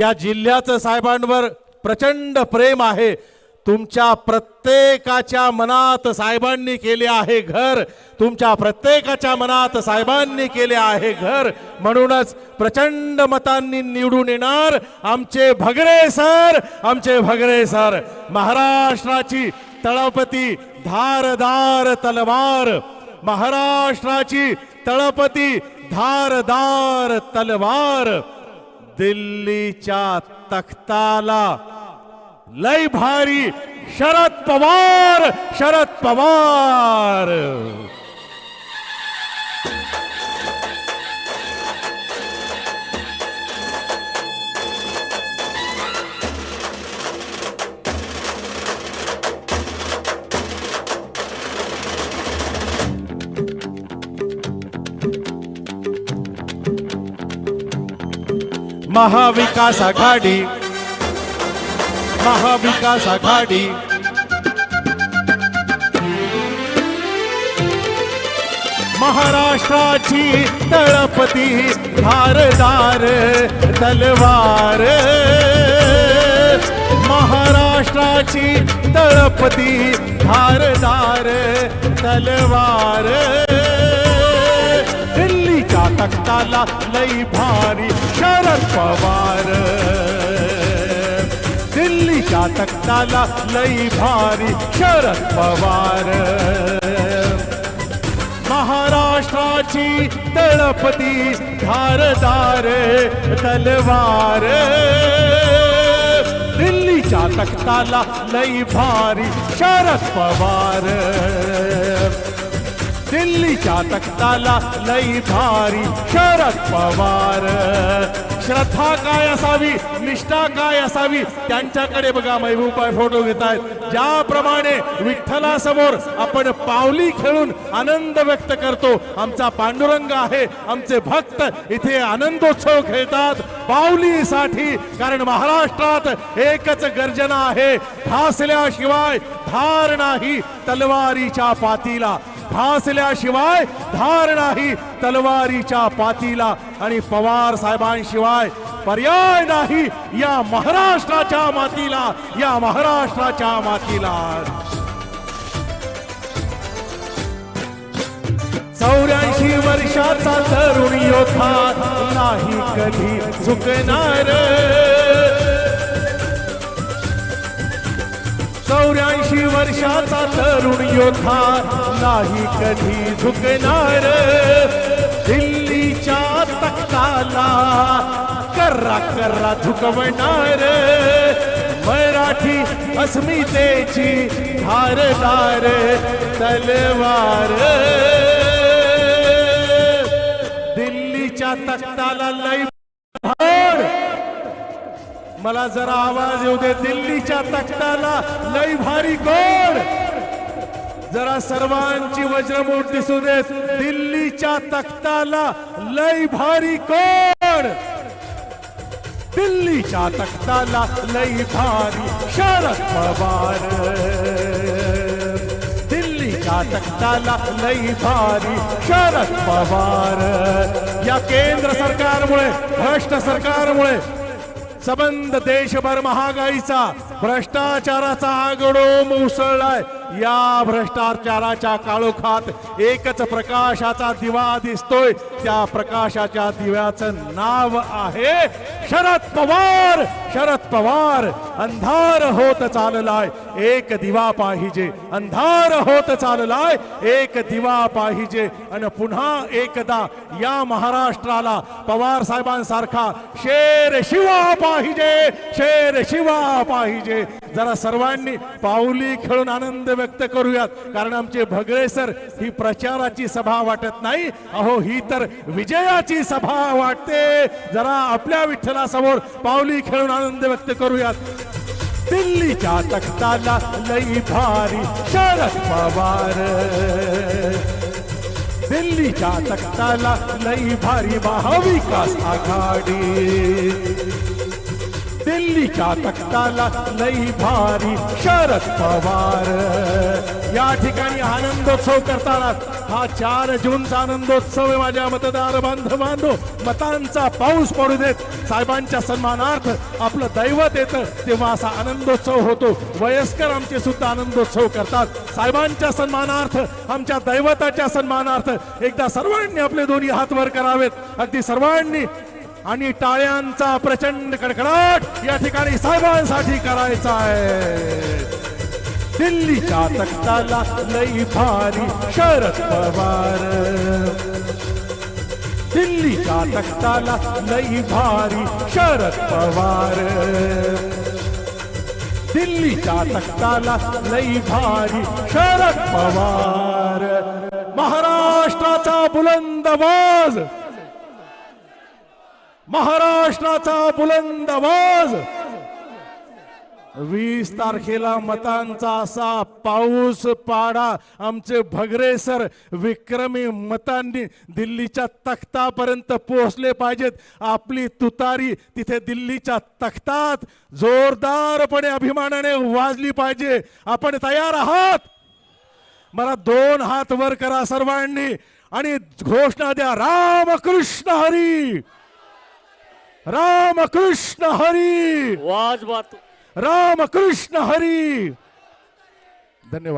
या जिल्ह्याचं साहेबांवर प्रचंड प्रेम आहे. तुमच्या प्रत्येकाच्या मनात साहेबांनी केले आहे घर. तुमच्या प्रत्येकाच्या मनात साहेबांनी केले आहे घर. म्हणूनच प्रचंड मतांनी निवडून येणार आमचे भगरे सर आमचे भगरे सर. महाराष्ट्राची तळपती धारदार तलवार. महाराष्ट्राची तळपती धारदार तलवार. दिल्लीच्या तख्ताला. लय भारी. शरद पवार शरद पवार. महाविकास आघाडी. महाविकास आघाडी. महाराष्ट्राची तळपती धारदार तलवार. महाराष्ट्राची तळपती धारदार तलवार. दिल्लीच्या लई भारी शरद पवार. दिल्लीच्या तक्ताला लई भारी शरद पवार. महाराष्ट्राची तळपती धारदार तलवार. दिल्लीच्या तक्ताला लई भारी शरद पवार. दिल्लीच्या तख्ताला लई भारी शरद पवार. श्रद्धा काय असावी? निष्ठा काय असावी? त्यांच्याकडे बघा महबूबाई फोटो घेत आहेत ज्याप्रमाणे विठ्ठलासमोर आपण पावली खेळून आनंद व्यक्त करतो आमचा पांडुरंग आहे आमचे भक्त इथे आनंदोत्सव खेळतात. पावलीसाठी कारण महाराष्ट्रात एकच गर्जना आहे भासल्याशिवाय धार नाही तलवारीच्या पातीला. भासल्याशिवाय धार नाही तलवारीच्या पातीला आणि पवार साहेबांशिवाय पर्याय नाही या महाराष्ट्राच्या मातीला या महाराष्ट्राच्या मातीला. चौऱ्याऐंशी वर्षाचा तरुण योद्धा नाही कधी चुकणार चौऱ्याऐंशी वर्षाचा तरुण योद्धा नाही कधी झुकणार. दिल्लीच्या तख्ताला कर्रा कर्रा झुकवणार. मराठी अस्मितेची धारदार तलवार. दिल्लीच्या तख्ताला लय मला जरा आवाज येऊ दे दिल्लीच्या तख्ताला. लई भारी कोण जरा सर्वांची वज्रमूठ दिसू देत दिल्लीच्या तख्ताला. लई भारी कोण दिल्लीच्या तख्ताला लई भारी शरद पवार. दिल्लीच्या तख्ताला लई भारी शरद पवार. या केंद्र सरकारमुळे भ्रष्ट सरकारमुळे संबंध देशभर महागाईचा भ्रष्टाचाराचा आगडो उसळलाय या भ्रष्टाचाराच्या काळोखात एकच प्रकाशाचा दिवा दिसतोय. त्या प्रकाशाच्या दिव्याचं नाव आहे शरद पवार. शरद पवार अंधार होत चाललाय. एक दिवा पाहिजे अंधार होत चाललाय. एक दिवा पाहिजे आणि पुन्हा एकदा या महाराष्ट्राला पवार साहेबांसारखा शेर शिवा पाहिजे शेर शिवा पाहिजे. जरा सर्वांनी पाऊली खेळून आनंद व्यक्त करूयात. कारण आमचे भगळे सर ही प्रचाराची सभा वाटत नाही अहो ही तर विजयाची सभा वाटते. जरा आपल्या विठ्ठलासमोर पाऊली खेळून आनंद व्यक्त करूयात. दिल्लीच्या तख्ताला लई भारी शरद पवार. दिल्लीच्या तख्ताला लई भारी महाविकास आघाडी. दिल्लीच्या तख्ताला लई भारी शरद पवार. या ठिकाणी आनंदोत्सव करताना हा चार जूनचा आनंदोत्सव आहे माझ्या मतदार बांधवांनो. मतांचा पाऊस पडू देत साहेबांच्या सन्मानार्थ आपलं दैवत येतं तेव्हा असा आनंदोत्सव होतो. वयस्कर आमचे सुद्धा आनंदोत्सव करतात. साहेबांच्या सन्मानार्थ आमच्या दैवताच्या सन्मानार्थ एकदा सर्वांनी आपले दोन्ही हात वर करावेत. अगदी सर्वांनी आणि टाळ्यांचा प्रचंड कडकडाट या ठिकाणी साहेबांसाठी करायचा आहे. दिल्लीच्या तख्ताला लई भारी शरद पवार. दिल्लीच्या तख्ताला लई भारी शरद पवार. दिल्लीच्या तख्ताला लई भारी शरद पवार. महाराष्ट्राचा बुलंद आवाज महाराष्ट्राचा बुलंद आवाज. वीस तारखेला मतांचा असा पाऊस पाडा. आमचे भगरे सर विक्रमी मतांनी दिल्लीच्या तख्तापर्यंत पोहोचले पाहिजेत. आपली तुतारी तिथे दिल्लीच्या तख्तात जोरदारपणे अभिमानाने वाजली पाहिजे. आपण तयार आहात? मला दोन हात वर करा सर्वांनी आणि घोषणा द्या. रामकृष्ण हरी! रामकृष्ण हरी। वाज बात रामकृष्ण हरी। धन्यवाद।